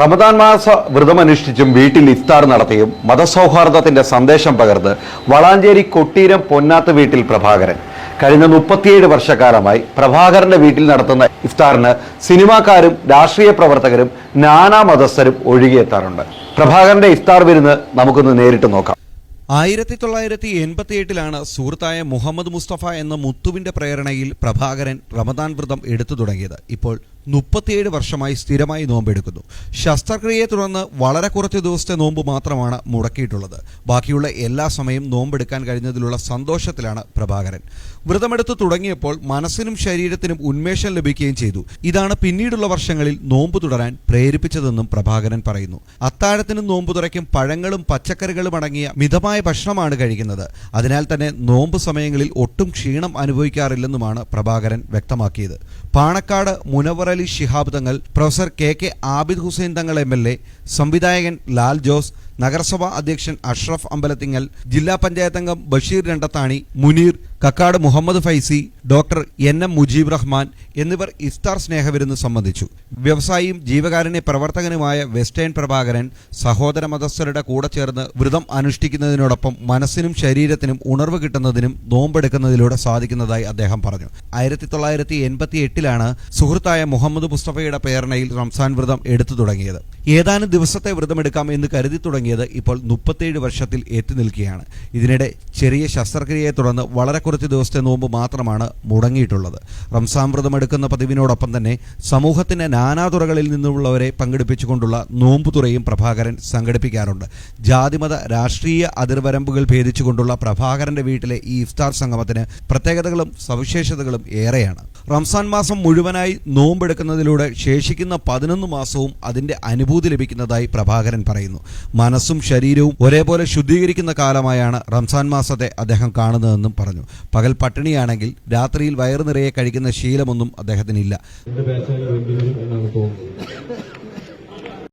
റമദാൻ മാസ വ്രതമനുഷ്ഠിച്ചും വീട്ടിൽ ഇഫ്താർ നടത്തിയും മതസൗഹാർദ്ദത്തിന്റെ സന്ദേശം പകർന്ന് വളാഞ്ചേരി കൊട്ടീരം പൊന്നാത്ത് വീട്ടിൽ പ്രഭാകരൻ. കഴിഞ്ഞ മുപ്പത്തിയേഴ് വർഷക്കാലമായി പ്രഭാകരന്റെ വീട്ടിൽ നടത്തുന്ന ഇഫ്താറിന് സിനിമാക്കാരും രാഷ്ട്രീയ പ്രവർത്തകരും നാനാ മതസ്ഥരും ഒഴുകിയെത്താറുണ്ട്. പ്രഭാകരന്റെ ഇഫ്താർ വിരുന്ന് നമുക്കൊന്ന് നേരിട്ട് നോക്കാം. ആയിരത്തി തൊള്ളായിരത്തി എൺപത്തിയെട്ടിലാണ് സുഹൃത്തായ മുഹമ്മദ് മുസ്തഫ എന്ന മുത്തുവിന്റെ പ്രേരണയിൽ പ്രഭാകരൻ റമദാൻ വ്രതം എടുത്തു തുടങ്ങിയത്. ഇപ്പോൾ മുപ്പത്തിയേഴ് വർഷമായി സ്ഥിരമായി നോമ്പെടുക്കുന്നു. ശസ്ത്രക്രിയയെ തുടർന്ന് വളരെ കുറച്ച് ദിവസത്തെ നോമ്പ് മാത്രമാണ് മുടക്കിയിട്ടുള്ളത്. ബാക്കിയുള്ള എല്ലാ സമയം നോമ്പെടുക്കാൻ കഴിഞ്ഞതിലുള്ള സന്തോഷത്തിലാണ് പ്രഭാകരൻ. വ്രതമെടുത്ത് തുടങ്ങിയപ്പോൾ മനസ്സിനും ശരീരത്തിനും ഉന്മേഷം ലഭിക്കുകയും ചെയ്തു. ഇതാണ് പിന്നീടുള്ള വർഷങ്ങളിൽ നോമ്പ് തുടരാൻ പ്രേരിപ്പിച്ചതെന്നും പ്രഭാകരൻ പറയുന്നു. അത്താഴത്തിനും നോമ്പ് തുറയ്ക്കും പഴങ്ങളും പച്ചക്കറികളും അടങ്ങിയ മിതമായ ഭക്ഷണമാണ് കഴിക്കുന്നത്. അതിനാൽ തന്നെ നോമ്പ് സമയങ്ങളിൽ ഒട്ടും ക്ഷീണം അനുഭവിക്കാറില്ലെന്നുമാണ് പ്രഭാകരൻ വ്യക്തമാക്കിയത്. Panakkad Munavvar Ali Shihab Thangal professor K K Abid Hussain Thangal M L A സംവിധായകൻ ലാൽ ജോസ് നഗരസഭാ അധ്യക്ഷൻ അഷ്റഫ് അമ്പലത്തിങ്ങൽ ജില്ലാ പഞ്ചായത്ത് അംഗം Basheer Randathani Muneer Kakkad Muhammad Faizi doctor N M Mujeeb Rahman എന്നിവർ ഇഫ്താർ സ്നേഹവിരുന്ന് സംബന്ധിച്ചു. വ്യവസായിയും ജീവകാരുണ്യ പ്രവർത്തകനുമായ വെസ്റ്റേൺ പ്രഭാകരൻ സഹോദര മതസ്ഥരുടെ കൂടെ ചേർന്ന് വ്രതം അനുഷ്ഠിക്കുന്നതിനോടൊപ്പം മനസ്സിനും ശരീരത്തിനും ഉണർവ് കിട്ടുന്നതിനും നോമ്പെടുക്കുന്നതിലൂടെ സാധിക്കുന്നതായി അദ്ദേഹം പറഞ്ഞു. ആയിരത്തി തൊള്ളായിരത്തി എൺപത്തി എട്ടിലാണ് സുഹൃത്തായ മുഹമ്മദ് മുസ്തഫയുടെ പ്രേരണയിൽ റംസാൻ വ്രതം എടുത്തു തുടങ്ങിയത്. ഏതാനും ദിവസത്തെ വ്രതമെടുക്കാം എന്ന് കരുതി തുടങ്ങിയത് ഇപ്പോൾ മുപ്പത്തേഴ് വർഷത്തിൽ എത്തി നിൽക്കുകയാണ് ഇതിനിടെ ചെറിയ ശസ്ത്രക്രിയയെ തുടർന്ന് വളരെ കുറച്ച് ദിവസത്തെ നോമ്പ് മാത്രമാണ് മുടങ്ങിയിട്ടുള്ളത്. റംസാൻ വ്രതമെടുക്കുന്ന പതിവിനോടൊപ്പം തന്നെ സമൂഹത്തിന്റെ നാനാതുറകളിൽ നിന്നുള്ളവരെ പങ്കെടുപ്പിച്ചുകൊണ്ടുള്ള നോമ്പ് തുറയും പ്രഭാകരൻ സംഘടിപ്പിക്കാറുണ്ട്. ജാതിമത രാഷ്ട്രീയ അതിർവരമ്പുകൾ ഭേദിച്ചുകൊണ്ടുള്ള പ്രഭാകരന്റെ വീട്ടിലെ ഈ ഇഫ്താർ സംഗമത്തിന് പ്രത്യേകതകളും സവിശേഷതകളും ഏറെയാണ്. റംസാൻ മാസം മുഴുവനായി നോമ്പെടുക്കുന്നതിലൂടെ ശേഷിക്കുന്ന പതിനൊന്ന് മാസവും അതിന്റെ അനുഭൂതി ലഭിക്കുന്നതായി പ്രഭാകരൻ പറയുന്നു. മനസ്സും ശരീരവും ഒരേപോലെ ശുദ്ധീകരിക്കുന്ന കാലമായാണ് റംസാൻ മാസത്തെ അദ്ദേഹം കാണുന്നതെന്നും പറഞ്ഞു. പകൽ പട്ടിണിയാണെങ്കിൽ രാത്രിയിൽ വയറു നിറയെ കഴിക്കുന്ന ശീലമൊന്നും അദ്ദേഹത്തിനില്ല.